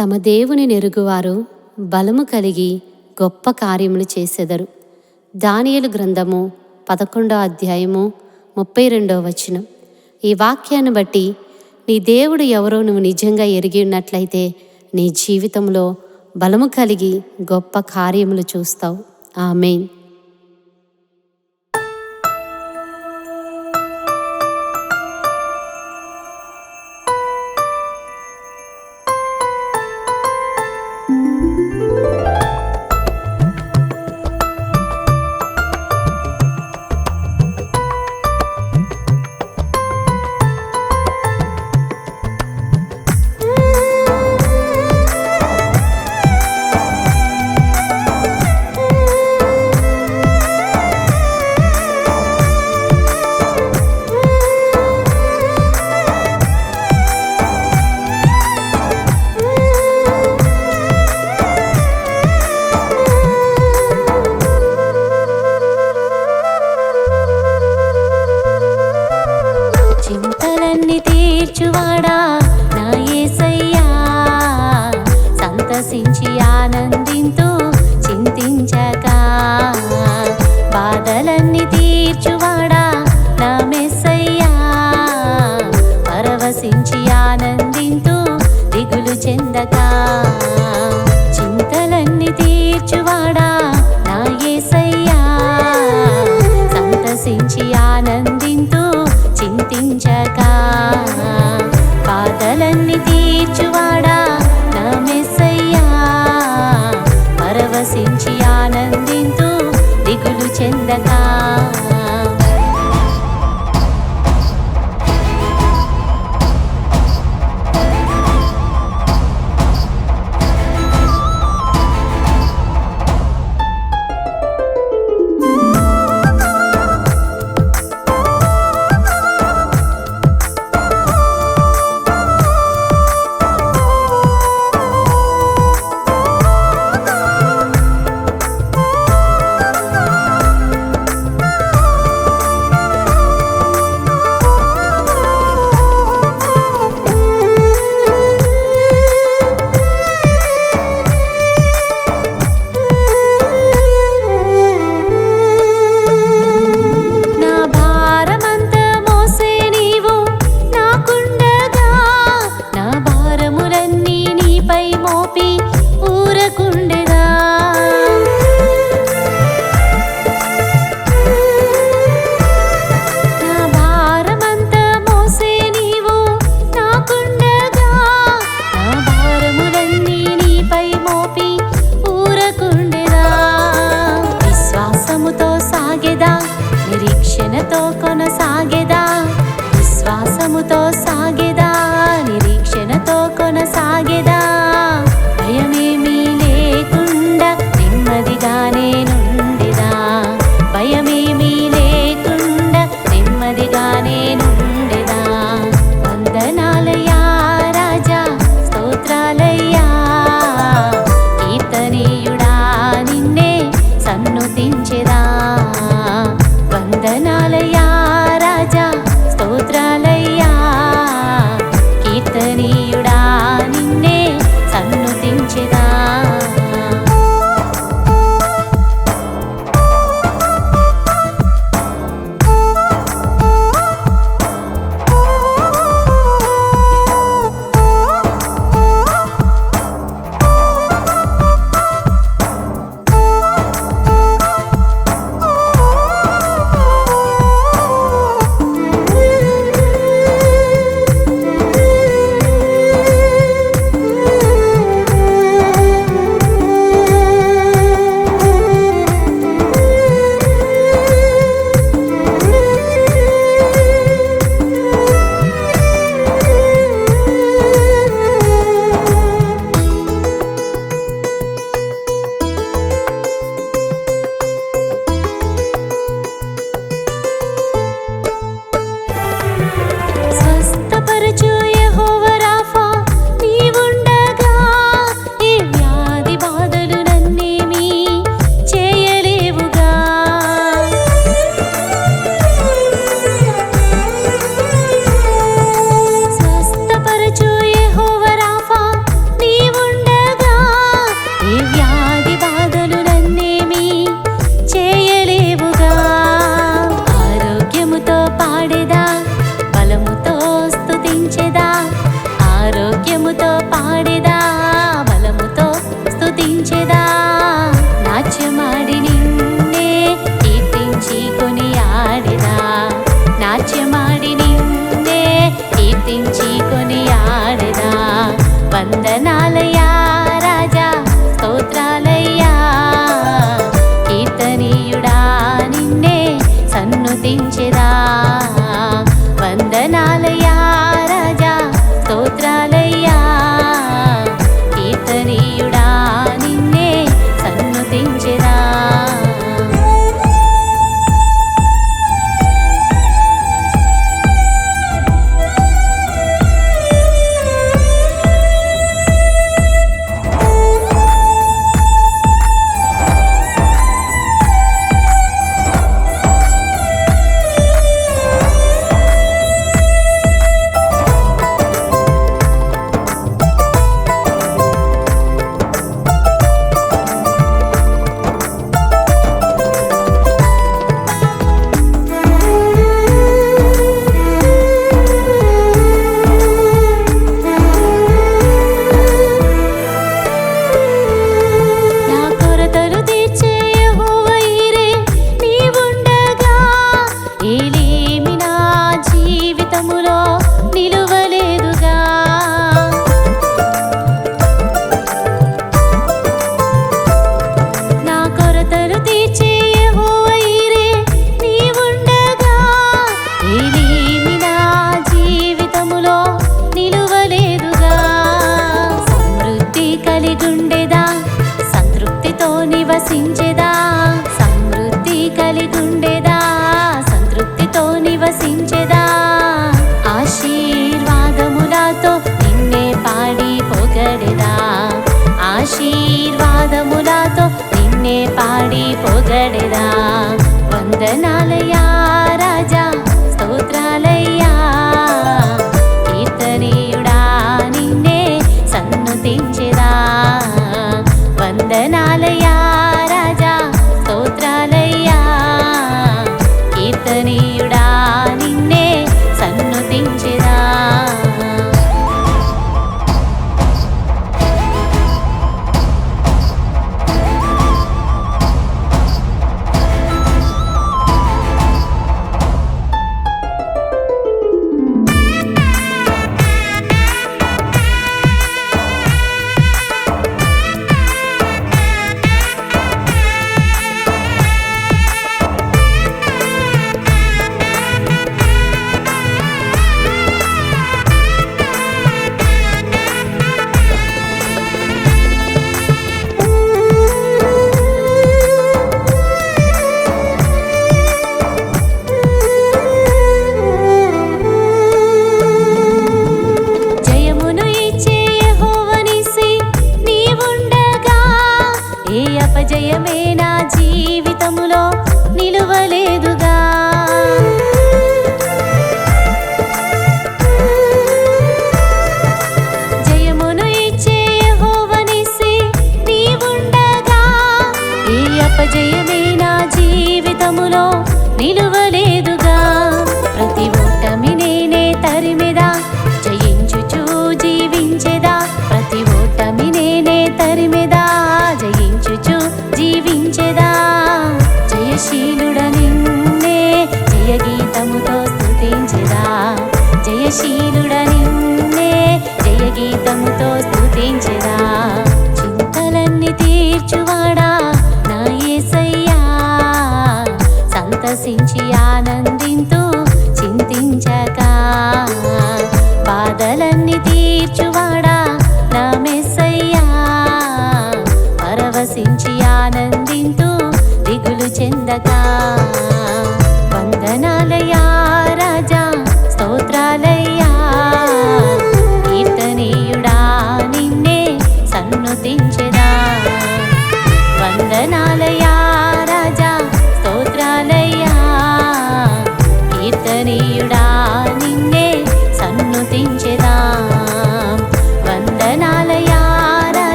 తమ దేవుని నెరుగువారు బలము కలిగి గొప్ప కార్యములు చేసెదరు. దానియలు గ్రంథము పదకొండో అధ్యాయము ముప్పై రెండో వచనం. ఈ వాక్యాన్ని బట్టి నీ దేవుడు ఎవరో నువ్వు నిజంగా ఎరిగి ఉన్నట్లయితే నీ జీవితంలో బలము కలిగి గొప్ప కార్యములు చూస్తావు. ఆమెన్. సంతసించి ఆనందింతూ ఆశీర్వాదములతో నిన్నే పాడి పొగడెదా వందనాలయ్యా